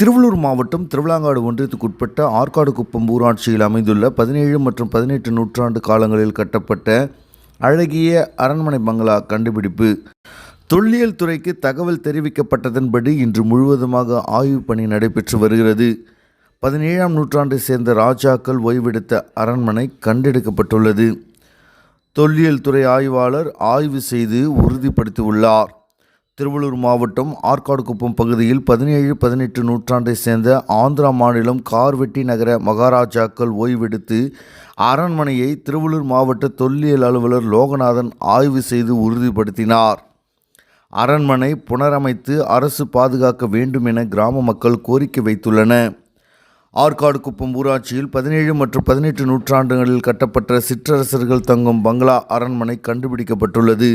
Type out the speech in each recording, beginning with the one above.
திருவள்ளூர் மாவட்டம் திருவிழாங்காடு ஒன்றியத்துக்குட்பட்ட ஆற்காடு குப்பம் ஊராட்சியில் அமைந்துள்ள பதினேழு மற்றும் பதினெட்டு நூற்றாண்டு காலங்களில் கட்டப்பட்ட அழகிய அரண்மனை பங்களா கண்டுபிடிப்பு. தொல்லியல் துறைக்கு தகவல் தெரிவிக்கப்பட்டதன்படி இன்று முழுவதுமாக ஆய்வு பணி நடைபெற்று வருகிறது. பதினேழாம் நூற்றாண்டை சேர்ந்த ராஜாக்கள் ஓய்வெடுத்த அரண்மனை கண்டெடுக்கப்பட்டுள்ளது. தொல்லியல் துறை ஆய்வாளர் ஆய்வு செய்து உறுதிப்படுத்தியுள்ளார். திருவள்ளூர் மாவட்டம் ஆற்காடுகுப்பம் பகுதியில் பதினேழு பதினெட்டு நூற்றாண்டை சேர்ந்த ஆந்திரா மாநிலம் கார்வெட்டி நகர மகாராஜாக்கள் ஓய்வெடுத்து அரண்மனையை திருவள்ளூர் மாவட்ட தொல்லியல் அலுவலர் லோகநாதன் ஆய்வு செய்து உறுதிப்படுத்தினார். அரண்மனை புனரமைத்து அரசு பாதுகாக்க வேண்டும் என கிராம மக்கள் கோரிக்கை வைத்துள்ளன ஆற்காடு குப்பம் ஊராட்சியில் பதினேழு மற்றும் பதினெட்டு நூற்றாண்டுகளில் கட்டப்பட்ட சிற்றரசர்கள் தங்கும் பங்களா அரண்மனை கண்டுபிடிக்கப்பட்டுள்ளது.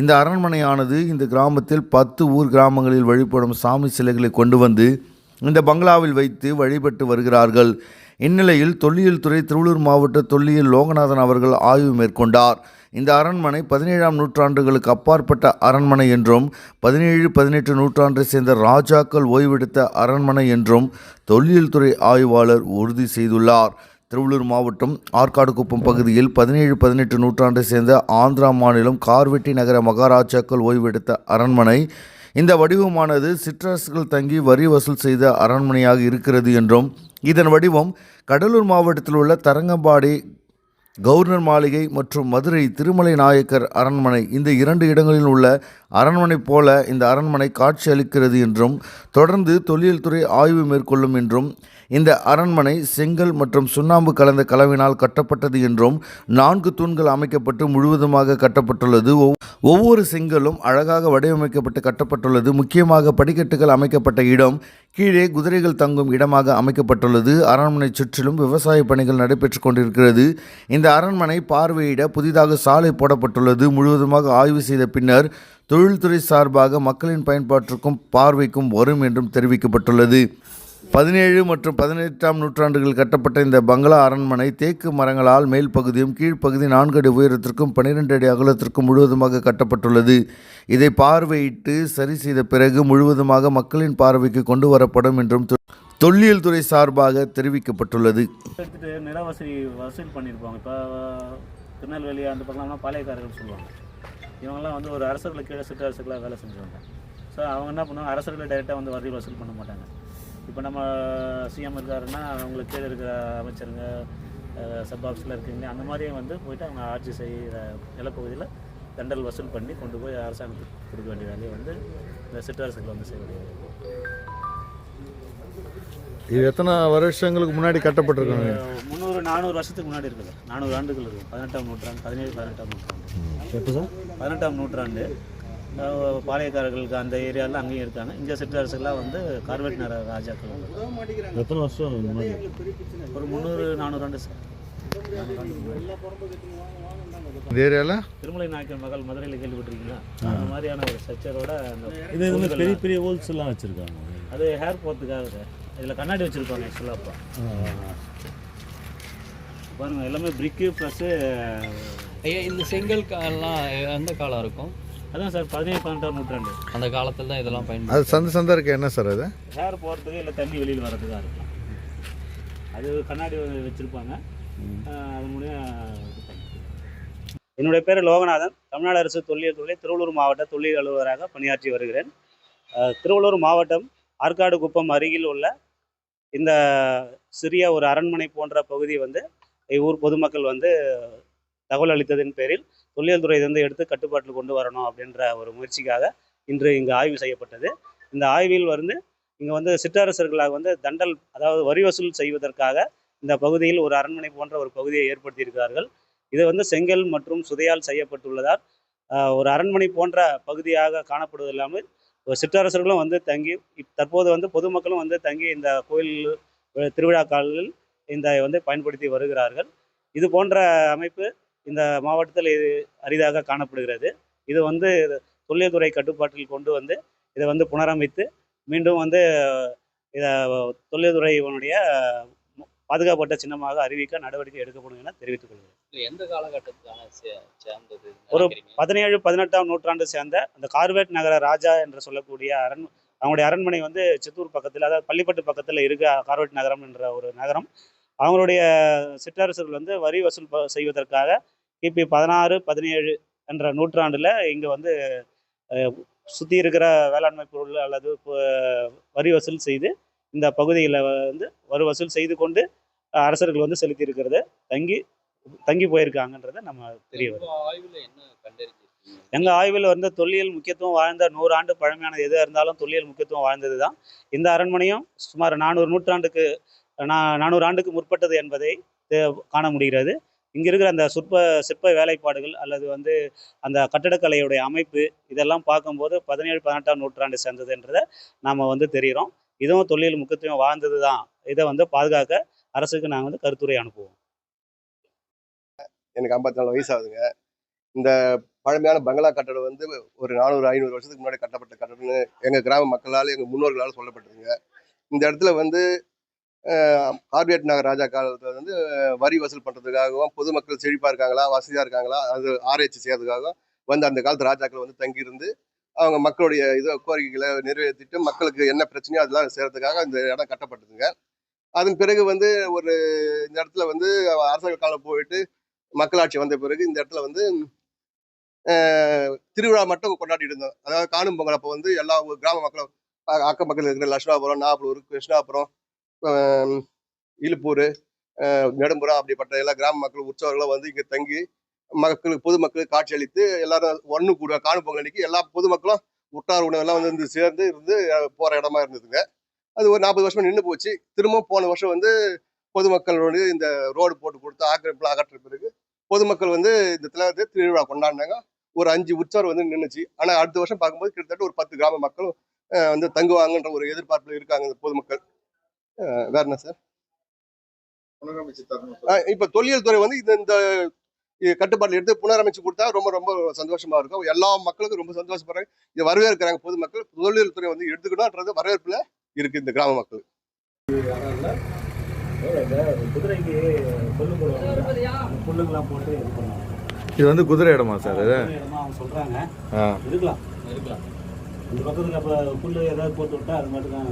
இந்த அரண்மனையானது இந்த கிராமத்தில் பத்து ஊர் கிராமங்களில் வழிபடும் சாமி சிலைகளை கொண்டு வந்து இந்த பங்களாவில் வைத்து வழிபட்டு வருகிறார்கள். இந்நிலையில் தொல்லியல் துறை திருவள்ளூர் மாவட்ட தொல்லியல் லோகநாதன் அவர்கள் ஆய்வு மேற்கொண்டார். இந்த அரண்மனை பதினேழாம் நூற்றாண்டுகளுக்கு அப்பாற்பட்ட அரண்மனை என்றும் பதினேழு பதினெட்டு நூற்றாண்டை சேர்ந்த ராஜாக்கள் ஓய்வெடுத்த அரண்மனை என்றும் தொல்லியல்துறை ஆய்வாளர் உறுதி செய்துள்ளார். திருவள்ளூர் மாவட்டம் ஆற்காடுகுப்பம் பகுதியில் பதினேழு பதினெட்டு நூற்றாண்டை சேர்ந்த ஆந்திரா மாநிலம் கார்வெட்டி நகர மகாராஜாக்கள் ஓய்வெடுத்த அரண்மனை. இந்த வடிவமானது சிற்றரசுகள் தங்கி வரி வசூல் செய்த அரண்மனையாக இருக்கிறது என்றும் இதன் வடிவம் கடலூர் மாவட்டத்தில் உள்ள தரங்கம்பாடி கவர்னர் மாளிகை மற்றும் மதுரை திருமலை நாயக்கர் அரண்மனை இந்த இரண்டு இடங்களில் உள்ள அரண்மனை போல இந்த அரண்மனை காட்சி அளிக்கிறது என்றும் தொடர்ந்து தொழில்துறை துறை ஆய்வு மேற்கொள்ளும் என்றும் இந்த அரண்மனை செங்கல் மற்றும் சுண்ணாம்பு கலந்த கலவினால் கட்டப்பட்டது என்றும் நான்கு தூண்கள் அமைக்கப்பட்டு முழுவதுமாக கட்டப்பட்டுள்ளது. ஒவ்- ஒவ்வொரு செங்கலும் அழகாக வடிவமைக்கப்பட்டு கட்டப்பட்டுள்ளது. முக்கியமாக படிக்கட்டுகள் அமைக்கப்பட்ட இடம் கீழே குதிரைகள் தங்கும் இடமாக அமைக்கப்பட்டுள்ளது. அரண்மனை சுற்றிலும் விவசாய பணிகள் நடைபெற்று கொண்டிருக்கிறது. இந்த அரண்மனை பார்வையிட புதிதாக சாலை போடப்பட்டுள்ளது. முழுவதுமாக ஆய்வு செய்த பின்னர் தொழில்துறை சார்பாக மக்களின் பயன்பாட்டிற்கும் பார்வைக்கும் வரும் என்றும் தெரிவிக்கப்பட்டுள்ளது. பதினேழு மற்றும் பதினெட்டாம் நூற்றாண்டுகளில் கட்டப்பட்ட இந்த பங்களா அரண்மனை தேக்கு மரங்களால் மேல் பகுதியும் கீழ்ப்பகுதி நான்கு அடி உயரத்திற்கும் பன்னிரெண்டு அடி அகலத்திற்கும் முழுவதுமாக கட்டப்பட்டுள்ளது. இதை பார்வையிட்டு சரி செய்த பிறகு முழுவதுமாக மக்களின் பார்வைக்கு கொண்டு வரப்படும் என்றும் தொ- தொல்லியல் துறை சார்பாக தெரிவிக்கப்பட்டுள்ளது. நில வசதி வசூல் பண்ணியிருப்பாங்க இப்போ திருநெல்வேலி அந்த பக்கம்லாம் பாளையக்காரர்கள் சொல்லுவாங்க. இவங்கெல்லாம் வந்து ஒரு அரசர்களை கீழே சிற்றரசுகளாக வேலை செஞ்சவங்க ஸோ அவங்க என்ன பண்ணுவாங்க? அரசர்களை டைரெக்டாக வந்து வரி வசூல் பண்ண மாட்டாங்க. இப்போ நம்ம சிஎம் இருக்காருன்னா அவங்களுக்கு கீழே இருக்கிற அமைச்சருங்க சப் ஆஃபீஸில் இருக்கீங்க அந்த மாதிரியே வந்து போயிட்டு அவங்க ஆட்சி செய்கிற நிலப்பகுதியில் தண்டல் வசூல் பண்ணி கொண்டு போய் அரசாங்கத்துக்கு கொடுக்க வேண்டிய வேலையை வந்து இந்த சிற்றரசுகள் வந்து செய்ய வேண்டியது இது எத்தனை வருஷங்களுக்கு முன்னாடி கட்டப்பட்டிருக்காங்க? முந்நூறு நானூறு வருஷத்துக்கு முன்னாடி இருக்குது. நானூறு ஆண்டுகள் இருக்குது பதினெட்டாம் நூற்றாண்டு பதினேழு பதினெட்டாம் நூற்றாண்டு. எப்போ சார்? பதினெட்டாம் நூற்றாண்டு. பாளையக்காரர்களுக்கு அந்த ஏரியாவில் அங்கேயும் இருக்காங்க. இங்கே சிற்றரசுகளாக வந்து கார்பெட் நகர ராஜாக்கள். எத்தனை வருஷம் ஒரு முந்நூறு நானூறு ஆண்டு சார். இந்த திருமலை நாயக்கர் மகள் மதுரையில் கேள்விப்பட்டிருக்கீங்களா? அந்த மாதிரியான ஒரு ஸ்ட்ரக்சரோட அந்த இந்த பெரிய பெரிய ஹோல்ஸ் எல்லாம் வச்சிருக்காங்க. அது ஹேர் போகிறதுக்காக சார். இதில் கண்ணாடி வச்சுருப்பாங்க ஆக்சுவலாக அப்போ. பாருங்கள் எல்லாமே பிரிக்கு ப்ளஸ்ஸு இந்த செங்கல் காலம்லாம் எந்த காலம் இருக்கும்? அதான் சார் பதினேழு பதினெட்டாம் நூற்றாண்டு. அந்த காலத்தில் தான் இதெல்லாம் அது பயன்படுத்தும் சந்த சந்தா இருக்கு என்ன சார் அது? ஹேர் போகிறதுக்கு இல்லை தண்ணி வெளியில் வர்றதுக்காக இருக்கும் அது கண்ணாடி வச்சுருப்பாங்க. அது மூலியம். என்னுடைய பேர் லோகநாதன். தமிழ்நாடு அரசு தொல்லியல் துறை திருவள்ளூர் மாவட்ட தொல்லியல் அலுவலராக பணியாற்றி வருகிறேன். திருவள்ளூர் மாவட்டம் ஆற்காடு குப்பம் அருகில் உள்ள இந்த சிறிய ஒரு அரண்மனை போன்ற பகுதி வந்து இவ்வூர் பொதுமக்கள் வந்து தகவல் அளித்ததின் பேரில் தொல்லியல் துறை வந்து எடுத்து கட்டுப்பாட்டில் கொண்டு வரணும் அப்படின்ற ஒரு முயற்சிக்காக இன்று இங்கு ஆய்வு செய்யப்பட்டது. இந்த ஆய்வில் வந்து இங்கே வந்து சிற்றரசர்களாக வந்து தண்டல் அதாவது வரி வசூல் செய்வதற்காக இந்த பகுதியில் ஒரு அரண்மனை போன்ற ஒரு பகுதியை ஏற்படுத்தியிருக்கிறார்கள். இது வந்து செங்கல் மற்றும் சுதையால் செய்யப்பட்டுள்ளதால் ஒரு அரண்மனை போன்ற பகுதியாக காணப்படுவது இல்லாமல் சிற்றரசர்களும் வந்து தங்கி தற்போது வந்து பொதுமக்களும் வந்து தங்கி இந்த கோயில் திருவிழா காலில் இந்த வந்து பயன்படுத்தி வருகிறார்கள். இது போன்ற அமைப்பு இந்த மாவட்டத்தில் இது அரிதாக காணப்படுகிறது. இது வந்து தொல்லியல் துறை கட்டுப்பாட்டில் கொண்டு வந்து இதை வந்து புனரமைத்து மீண்டும் வந்து இதை தொல்லியல் துறையினுடைய பாதுகாப்பட்ட சின்னமாக அறிவிக்க நடவடிக்கை எடுக்கப்படும் என தெரிவித்துக் கொள்கிறேன். இது எந்த காலகட்டத்துக்கான சேர்ந்தது? ஒரு? பதினேழு பதினெட்டாம் நூற்றாண்டு சேர்ந்த அந்த கார்வேட் நகர ராஜா என்று சொல்லக்கூடிய அரண் அவங்களுடைய அரண்மனை வந்து சித்தூர் பக்கத்தில் அதாவது பள்ளிப்பட்டு பக்கத்தில் இருக்க கார்வெட் நகரம் என்ற ஒரு நகரம். அவங்களுடைய சிற்றரசர்கள் வந்து வரி வசூல் செய்வதற்காக கிபி பதினாறு பதினேழு என்ற நூற்றாண்டில் இங்கே வந்து சுற்றி இருக்கிற வேளாண்மை பொருள் அல்லது வரி வசூல் செய்து இந்த பகுதியில் வந்து வரி வசூல் செய்து கொண்டு அரசர்கள் வந்து செலுத்தி இருக்கிறது தங்கி தங்கி போயிருக்காங்கன்றதை நம்ம தெரிய கண்டறிஞ்சிருக்கீங்க? எங்கள் ஆய்வில் வந்து தொல்லியல் முக்கியத்துவம் வாழ்ந்த நூறு ஆண்டு பழமையானது எதாக இருந்தாலும் தொல்லியல் முக்கியத்துவம் வாழ்ந்தது தான் இந்த அரண்மனையும் சுமார் நானூறு நூற்றாண்டுக்கு நான் நானூறு ஆண்டுக்கு முற்பட்டது என்பதை காண முடிகிறது. இங்கே இருக்கிற அந்த சிற்ப சிற்ப வேலைப்பாடுகள் அல்லது வந்து அந்த கட்டடக்கலையுடைய அமைப்பு இதெல்லாம் பார்க்கும்போது பதினேழு பதினெட்டாம் நூற்றாண்டு சேர்ந்ததுன்றதை நாம் வந்து தெரிகிறோம் இதுவும் தொழில் முக்கியத்துவம் வாழ்ந்தது தான் இதை வந்து பாதுகாக்க அரசுக்கு நாங்கள் வந்து கருத்துரை அனுப்புவோம். எனக்கு ஐம்பத்தி நாலு வயசு ஆகுதுங்க. இந்த பழமையான பங்களா கட்டடம் வந்து ஒரு நானூறு ஐநூறு வருஷத்துக்கு முன்னாடி கட்டப்பட்ட கட்டடம்னு எங்கள் கிராம மக்களால் எங்கள் முன்னோர்களால் சொல்லப்பட்டிருங்க இந்த இடத்துல வந்து கார்பரேட் நகர் ராஜா காலத்தில் வந்து வரி வசூல் பண்ணுறதுக்காகவும் பொதுமக்கள் செழிப்பாக இருக்காங்களா வசதியாக இருக்காங்களா அது ஆராய்ச்சி செய்யறதுக்காகவும் வந்து அந்த காலத்து ராஜாக்கள் வந்து தங்கியிருந்து அவங்க மக்களுடைய இது கோரிக்கைகளை நிறைவேற்றிட்டு மக்களுக்கு என்ன பிரச்சனையோ அதெல்லாம் செய்யறதுக்காக இந்த இடம் கட்டப்பட்டதுங்க. அதன் பிறகு வந்து ஒரு இந்த இடத்துல வந்து அரசாங்க காலம் போயிட்டு மக்களாட்சி வந்த பிறகு இந்த இடத்துல வந்து திருவிழா மட்டும் கொண்டாடிட்டு இருந்தோம். அதாவது காணும் பொங்கல் அப்போ வந்து எல்லா கிராம மக்களும் அ- அக்கம் பக்கத்தில் இருக்கிற லட்சுமாபுரம் நாகப்பூர் கிருஷ்ணாபுரம் இழுப்பூர் நெடும்புறா அப்படிப்பட்ட எல்லா கிராம மக்கள் உற்சவர்களும் வந்து இங்கே தங்கி மக்களுக்கு பொதுமக்களுக்கு காட்சி அளித்து எல்லாரும் ஒன்று கூட காணும் பொங்கல் அன்னைக்கு எல்லா பொதுமக்களும் உற்றார் உணவெல்லாம் வந்து இருந்து சேர்ந்து இருந்து போகிற இடமா இருந்ததுங்க. அது ஒரு நாற்பது வருஷம் நின்று போச்சு. திரும்ப போன வருஷம் வந்து பொதுமக்களோட இந்த ரோடு போட்டு கொடுத்து ஆக்கிரமிப்புலாம் அகற்ற பிறகு பொதுமக்கள் வந்து இந்த திலகத்தை திருவிழா கொண்டாடினாங்க. ஒரு அஞ்சு உற்சவர் வந்து நின்றுச்சு ஆனால் அடுத்த வருஷம் பார்க்கும்போது கிட்டத்தட்ட ஒரு பத்து கிராம மக்களும் வந்து தங்குவாங்கன்ற ஒரு எதிர்பார்ப்பில் இருக்காங்க இந்த பொதுமக்கள். வேற என்ன சார்? இப்ப தொல்லியல் துறை வந்து இந்த இந்த கட்டுப்பாட்டில் எடுத்து புனரமைச்சு கொடுத்தா ரொம்ப ரொம்ப சந்தோஷமா இருக்கும். எல்லா மக்களுக்கும் ரொம்ப சந்தோஷப்படுறாங்க. இதை வரவேற்கிறாங்க பொதுமக்கள். தொல்லியல் துறை வந்து எடுத்துக்கணும்ன்றது வரவேற்புல இருக்கு இந்த கிராம மக்கள். இது வந்து குதிரை இடமா சார் இது? சொல்றாங்க. இருக்கலாம். இந்த பக்கத்துக்கு அப்ப புல்லு ஏதாவது போட்டு விட்டா அது மட்டும் தான்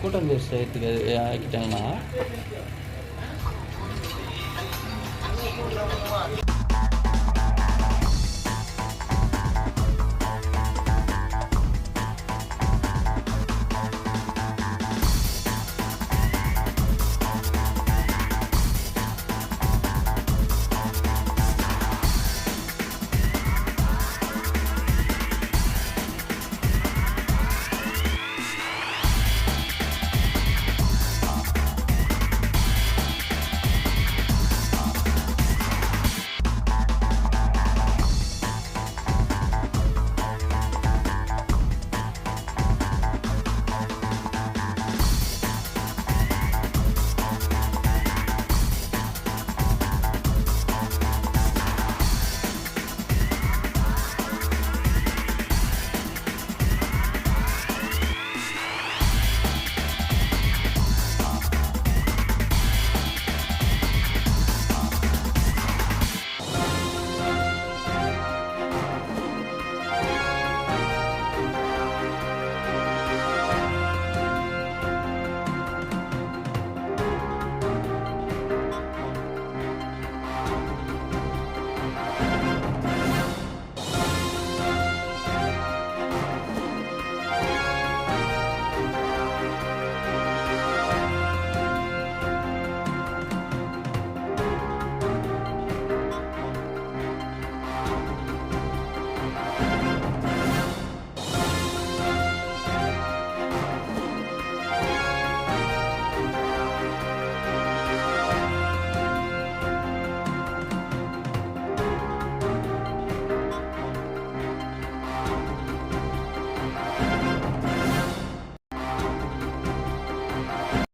கூட்டம் பேர் செய்யறதுக்கு ஆக்கிட்டாங்கன்னா?